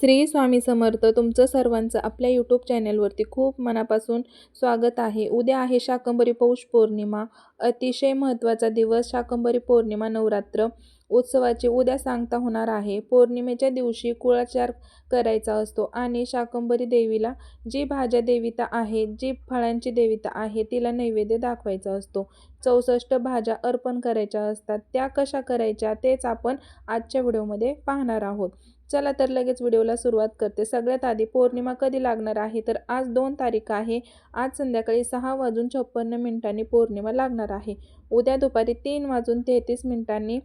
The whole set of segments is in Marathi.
श्री स्वामी समर्थ तुमचं सर्वांचं आपल्या यूट्यूब चॅनलवरती खूप मनापासून स्वागत आहे. उद्या आहे शाकंभरी पौष पौर्णिमा. अतिशय महत्त्वाचा दिवस शाकंभरी पौर्णिमा नवरात्र उत्सवाची उद्या सांगता होणार आहे. पौर्णिमेच्या दिवशी कुळाचार करायचा असतो आणि शाकंभरी देवीला जी भाज्या देविता आहे जी फळांची देविता आहे तिला नैवेद्य दाखवायचा असतो. चौसष्ट भाज्या अर्पण करायच्या असतात. त्या कशा करायच्या तेच आपण आजच्या व्हिडिओमध्ये पाहणार आहोत. चला तर लगेच व्हिडिओला सुरुवात करते. सगळ्यात आधी पौर्णिमा कधी लागणार आहे? तर आज दोन तारीख आहे. आज संध्याकाळी सहा वाजून छप्पन्न मिनिटांनी पौर्णिमा लागणार आहे. उद्या दुपारी तीन वाजून तेहतीस मिनिटांनी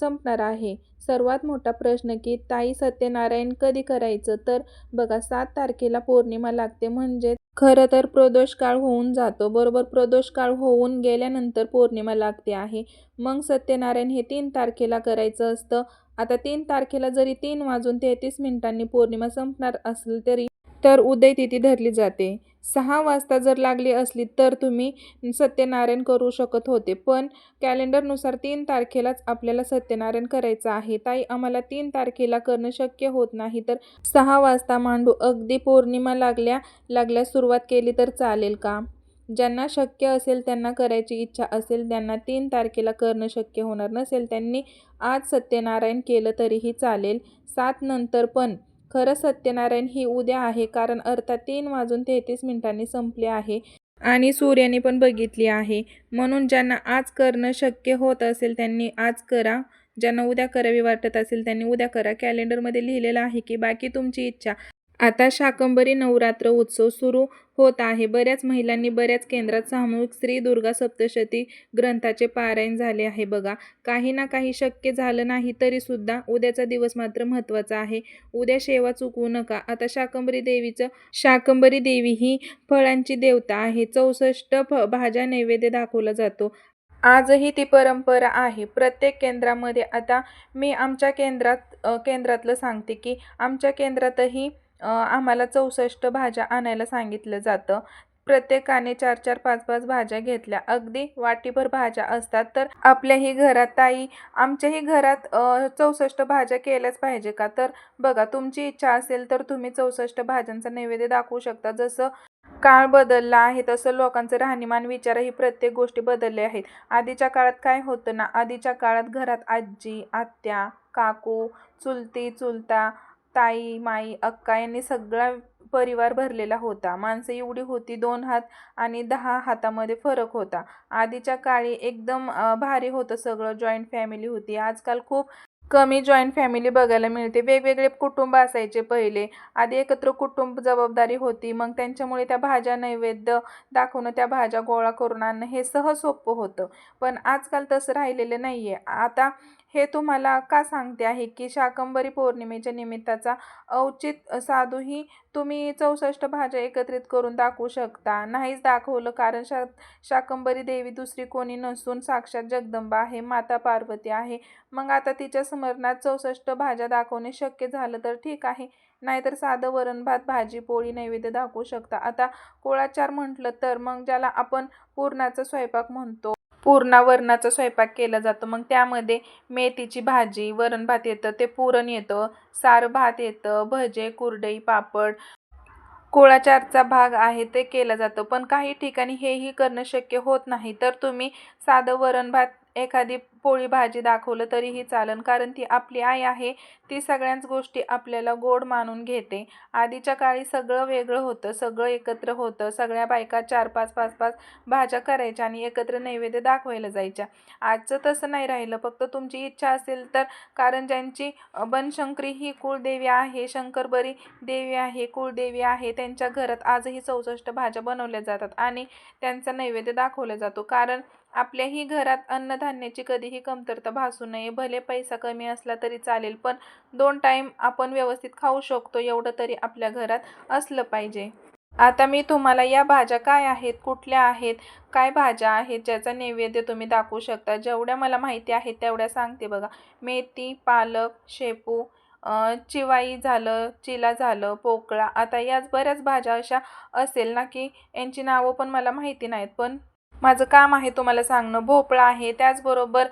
संपणार आहे. सर्वात मोठा प्रश्न की ताई सत्यनारायण कधी करायचं? तर बघा सात तारखेला पौर्णिमा लागते म्हणजे खरं तर प्रदोष काळ होऊन जातो. बरोबर प्रदोष काळ होऊन गेल्यानंतर पौर्णिमा लागते आहे. मग सत्यनारायण हे तीन तारखेला करायचं असतं. आता तीन तारखेला जरी तीन वाजून तेहतीस मिनिटांनी पौर्णिमा संपणार असेल तरी तर उदय तिथी धरली जाते. सहा वाजता जर लागली असली तर तुम्ही सत्यनारायण करू शकत होते पण कॅलेंडरनुसार तीन तारखेलाच आपल्याला सत्यनारायण करायचं आहे. ताई आम्हाला तीन तारखेला करणं शक्य होत नाही तर सहा वाजता मांडू. अगदी पौर्णिमा लागल्या लागल्या सुरुवात केली तर चालेल का? ज्यांना शक्य असेल त्यांना करायची इच्छा असेल त्यांना तीन तारखेला करणं शक्य होणार नसेल त्यांनी आज सत्यनारायण केलं तरीही चालेल. सात नंतर पण खरं सत्यनारायण ही उद्या आहे कारण अर्थात तीन वाजून तेहतीस मिनिटांनी संपले आहे आणि सूर्याने पण बघितली आहे. म्हणून ज्यांना आज करणं शक्य होत असेल त्यांनी आज करा. ज्यांना उद्या करावी वाटत असेल त्यांनी उद्या करा. कॅलेंडरमध्ये लिहिलेलं आहे की बाकी तुमची इच्छा आता शाकंभरी नवरात्र उत्सव सुरू होत आहे. बऱ्याच महिलांनी बऱ्याच केंद्रात सामूहिक श्री दुर्गा सप्तशती ग्रंथाचे पारायण झाले आहे. बघा काही ना काही शक्य झालं नाही तरी सुद्धा उद्याचा दिवस मात्र महत्त्वाचा आहे. उद्या शेवा चुकवू नका. आता शाकंभरी देवीचं शाकंभरी देवी ही फळांची देवता आहे. चौसष्ट फ भाज्या नैवेद्य दाखवला जातो. आजही ती परंपरा आहे. प्रत्येक केंद्रामध्ये आता मी आमच्या केंद्रात केंद्रातलं सांगते की आमच्या केंद्रातही आम्हाला चौसष्ट भाज्या आणायला सांगितलं जातं. प्रत्येकाने चार चार पाच पाच भाज्या घेतल्या. अगदी वाटीभर भाज्या असतात. तर आपल्याही घरात ताई आमच्याही घरात चौसष्ट भाज्या केल्याच पाहिजे का? तर बघा तुमची इच्छा असेल तर तुम्ही चौसष्ट भाज्यांचा नैवेद्य दाखवू शकता. जसं काळ बदलला आहे तसं लोकांचं राहणीमान विचारही प्रत्येक गोष्टी बदलले आहेत. आधीच्या काळात काय होतं ना? आधीच्या काळात घरात आजी आत्या काकू चुलती चुलता ताई माई अक्का यांनी सगळा परिवार भरलेला होता. माणसं एवढी होती दोन हात आणि दहा हातामध्ये फरक होता. आधीच्या काळी एकदम भारी होतं सगळं. जॉईंट फॅमिली होती. आजकाल खूप कमी जॉईंट फॅमिली बघायला मिळते. वेगवेगळे कुटुंब असायचे पहिले. आधी एकत्र कुटुंब जबाबदारी होती. मग त्यांच्यामुळे त्या भाज्या नैवेद्य दाखवणं त्या भाज्या गोळा करून आणणं हे सहज सोपं होतं. पण आजकाल तसं राहिलेलं नाही आहे आता हे तुम्हाला का सांगते आहे की शाकंभरी पौर्णिमेच्या निमित्ताचा औचित साधूही तुम्ही चौसष्ट भाज्या एकत्रित करून दाखवू शकता. नाहीच दाखवलं कारण शा शाकंभरी देवी दुसरी कोणी नसून साक्षात जगदंबा आहे माता पार्वती आहे. मग आता तिच्या स्मरणात चौसष्ट भाज्या दाखवणे शक्य झालं तर ठीक आहे. नाहीतर साधं वरण भात भाजी पोळी नैवेद्य दाखवू शकता. आता कोळाचार म्हटलं तर मग ज्याला आपण पुरणाचा स्वयंपाक म्हणतो. पूर्णा वरणाचा स्वयंपाक केला जातो. मग त्यामध्ये मेथीची भाजी वरण भात येतं ते पुरण येतं सार भात येतं भजे कुरडई पापड. कुळाचारचा भाग आहे ते केला जातं. पण काही ठिकाणी हेही करणं शक्य होत नाही. तर तुम्ही साधं वरण भात एखादी पोळी भाजी दाखवलं तरीही चालन कारण ती आपली आई आहे ती सगळ्याच गोष्टी आपल्याला गोड मानून घेते. आधीच्या काळी सगळं वेगळं होतं सगळं एकत्र होतं सगळ्या बायका चार पाच पाच पाच भाज्या करायच्या आणि एकत्र नैवेद्य दाखवायला जायच्या. आजचं तसं नाही राहिलं फक्त तुमची इच्छा असेल तर कारण ज्यांची बनशंकरी ही कुळदेवी आहे शंकरबरी देवी आहे कुळदेवी आहे त्यांच्या घरात आजही चौसष्ट भाज्या बनवल्या जातात आणि त्यांचा नैवेद्य दाखवला जातो. कारण आपल्याही घरात अन्नधान्याची कधीही कमतरता भासू नये. भले पैसा कमी असला तरी चालेल पण दोन टाईम आपण व्यवस्थित खाऊ शकतो एवढं तरी आपल्या घरात असलं पाहिजे. आता मी तुम्हाला या भाज्या काय आहेत कुठल्या आहेत काय भाज्या आहेत ज्याचा नैवेद्य तुम्ही दाखवू शकता. जेवढ्या मला माहिती आहेत तेवढ्या सांगते बघा. मेथी पालक शेपू चिवाई झालं चिला झालं पोकळा. आता याच बऱ्याच भाज्या अशा असेल ना की यांची नावं पण मला माहिती नाहीत पण माझं काम आहे तुम्हाला सांगणं. भोपळा आहे त्याचबरोबर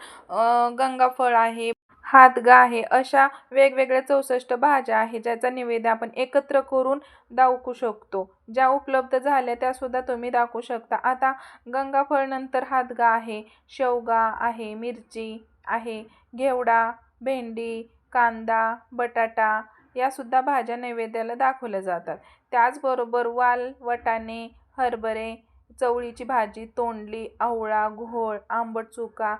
गंगाफळ आहे हातगा आहे अशा वेगवेगळ्या चौसष्ट भाज्या आहे ज्याचा निवेद आपण एकत्र करून दाखवू शकतो. ज्या उपलब्ध झाल्या त्यासुद्धा तुम्ही दाखवू शकता. आता गंगाफळ नंतर हादगा आहे शेवगा आहे मिरची आहे घेवडा भेंडी कांदा बटाटा यासुद्धा भाज्या नैवेद्याला दाखवल्या जातात. त्याचबरोबर वाल वटाणे हरभरे चवळीची भाजी तोंडली आवळा घोळ आंबट चुका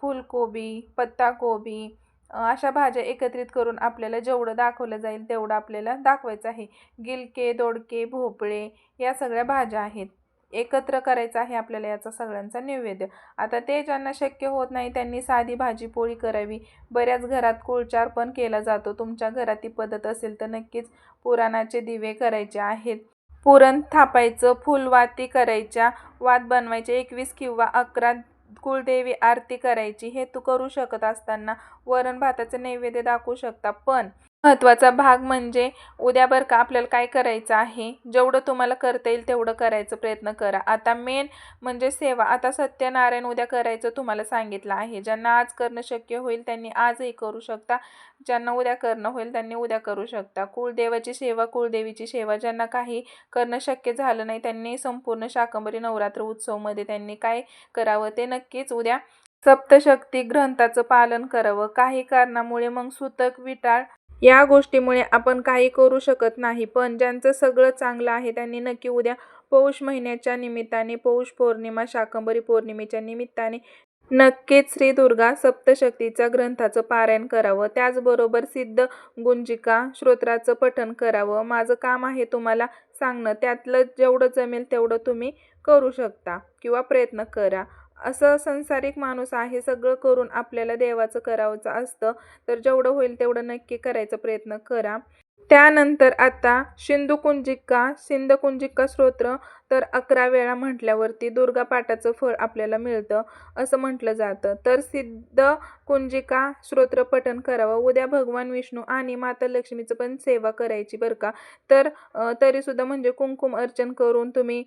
फुलकोबी पत्ताकोबी अशा भाज्या एकत्रित करून आपल्याला जेवढं दाखवलं जाईल तेवढं आपल्याला दाखवायचं आहे. गिलके दोडके भोपळे या सगळ्या भाज्या आहेत. एकत्र करायचं आहे आपल्याला याचा सगळ्यांचा नैवेद्य आता ते ज्यांना शक्य होत नाही त्यांनी साधी भाजी पोळी करावी. बऱ्याच घरात कुळचार पण केला जातो. तुमच्या घरात ती पद्धत असेल तर नक्कीच पुराणाचे दिवे करायचे आहेत. पुरण थापायचं फुलवाती करायच्या वात बनवायचे एकवीस किंवा अकरा कुलदेवी आरती करायची हे तू करू शकत असताना वरण भाताचं नैवेद्य दाखवू शकता. पण महत्त्वाचा भाग म्हणजे उद्या बरं का आपल्याला काय करायचं आहे? जेवढं तुम्हाला करता येईल तेवढं करायचं प्रयत्न करा. आता मेन म्हणजे सेवा. आता सत्यनारायण उद्या करायचं तुम्हाला सांगितलं आहे. ज्यांना आज करणं शक्य होईल त्यांनी आजही करू शकता. ज्यांना उद्या करणं होईल त्यांनी उद्या करू शकता. कुळदेवाची सेवा कुळदेवीची सेवा. ज्यांना काही करणं शक्य झालं नाही त्यांनी संपूर्ण शाकंबरी नवरात्र उत्सवमध्ये त्यांनी काय करावं ते नक्कीच उद्या सप्तशक्ती ग्रंथाचं पालन करावं. काही कारणामुळे मग सुतक विटाळ या गोष्टीमुळे आपण काही करू शकत नाही. पण ज्यांचं सगळं चांगलं आहे त्यांनी नक्की उद्या पौष महिन्याच्या निमित्ताने पौष पौर्णिमा शाकंबरी पौर्णिमेच्या निमित्ताने नक्कीच श्री दुर्गा सप्तशक्तीचा ग्रंथाचं पारायण करावं. त्याचबरोबर सिद्ध गुंजिका श्रोत्राचं पठन करावं. माझं काम आहे तुम्हाला सांगणं. त्यातलं जेवढं जमेल तेवढं तुम्ही करू शकता किंवा प्रयत्न करा. असं संसारिक माणूस आहे सगळं करून आपल्याला देवाचं करावंचं असतं. तर जेवढं होईल तेवढं नक्की करायचा प्रयत्न करा. त्यानंतर आता सिंधुकुंजिका सिंधकुंजिका स्तोत्र तर अकरा वेळा म्हटल्यावरती दुर्गापाठाचं फळ आपल्याला मिळतं असं म्हटलं जातं. तर सिद्ध कुंजिका स्तोत्र पठण करावं. उद्या भगवान विष्णू आणि माता लक्ष्मीचं पण सेवा करायची बरं का? तर तरीसुद्धा म्हणजे कुंकुम अर्चन करून तुम्ही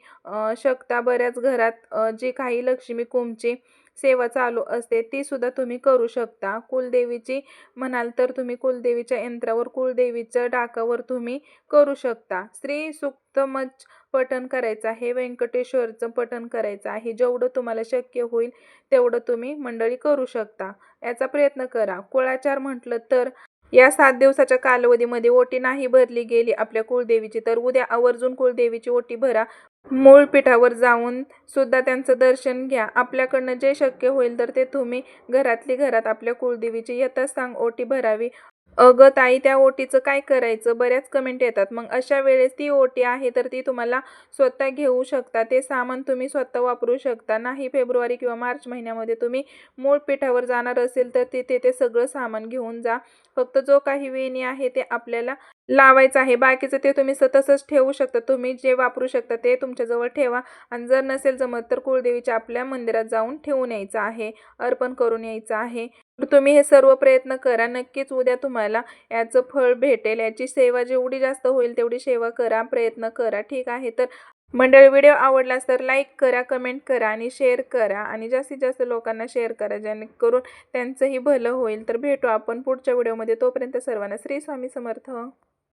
शकता बऱ्याच घरात जी काही लक्ष्मी कुंभची सेवा चालू असते ती सुद्धा तुम्ही करू शकता. कुलदेवीची म्हणाल तर तुम्ही कुलदेवीच्या यंत्रावर कुलदेवीच्या डाकावर तुम्ही करू शकता. स्त्री सुक्तमच पठण करायचं आहे व्यंकटेश्वरचं पठण करायचं आहे. जेवढं तुम्हाला शक्य होईल तेवढं तुम्ही मंडळी करू शकता. याचा प्रयत्न करा. कुळाचार म्हटलं तर या सात दिवसाच्या कालावधीमध्ये ओटी नाही भरली गेली आपल्या कुलदेवीची. तर उद्या आवर्जून कुलदेवीची ओटी भरा. मूळ पीठावर जाऊन सुद्धा त्यांचं दर्शन घ्या. आपल्याकडनं जे शक्य होईल तर ते तुम्ही घरातली घरात आपल्या कुलदेवीची यथासांग ओटी भरावी. अगं ताई त्या ओटीचं काय करायचं? बऱ्याच कमेंट येतात. मग अशा वेळेस ती ओटी आहे तर ती तुम्हाला स्वतः घेऊ शकता. ते सामान तुम्ही स्वतः वापरू शकता. नाही फेब्रुवारी किंवा मार्च महिन्यामध्ये तुम्ही मूळ पीठावर जाणार असेल तर तिथे ते सगळं सामान घेऊन जा. फक्त जो काही वेणी आहे ते आपल्याला लावायचं आहे. बाकीचं ते तुम्ही तसंच ठेवू शकता. तुम्ही जे वापरू शकता ते तुमच्याजवळ ठेवा. आणि जर नसेल जमत तर कुळदेवीच्या आपल्या मंदिरात जाऊन ठेवून यायचं आहे. अर्पण करून यायचं आहे. तुम्ही हे सर्व प्रयत्न करा. नक्कीच उद्या तुम्हाला याचं फळ भेटेल. याची सेवा जेवढी जास्त होईल तेवढी सेवा करा प्रयत्न करा. ठीक आहे? तर मंडळ व्हिडिओ आवडलास तर लाईक करा कमेंट करा आणि शेअर करा आणि जास्तीत जास्त लोकांना शेअर करा. जेणेकरून त्यांचंही भलं होईल. तर भेटू आपण पुढच्या व्हिडिओमध्ये. तोपर्यंत सर्वांना श्री स्वामी समर्थ.